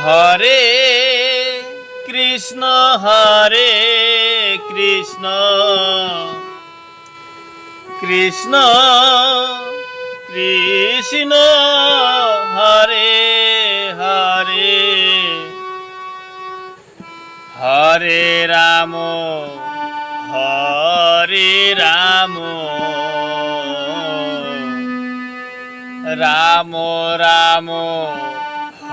হরে Krishna হরে Krishna Krishna Krishna Hare Hare Hare Ram হরে Ram Ram Ram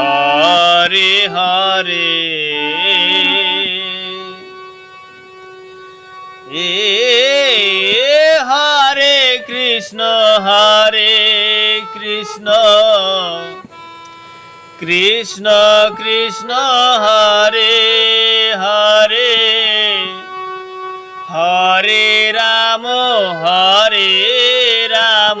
Hare Hare এ হরে Krishna হরে Krishna Krishna Krishna Hare Hare Hare Ram হরে Ram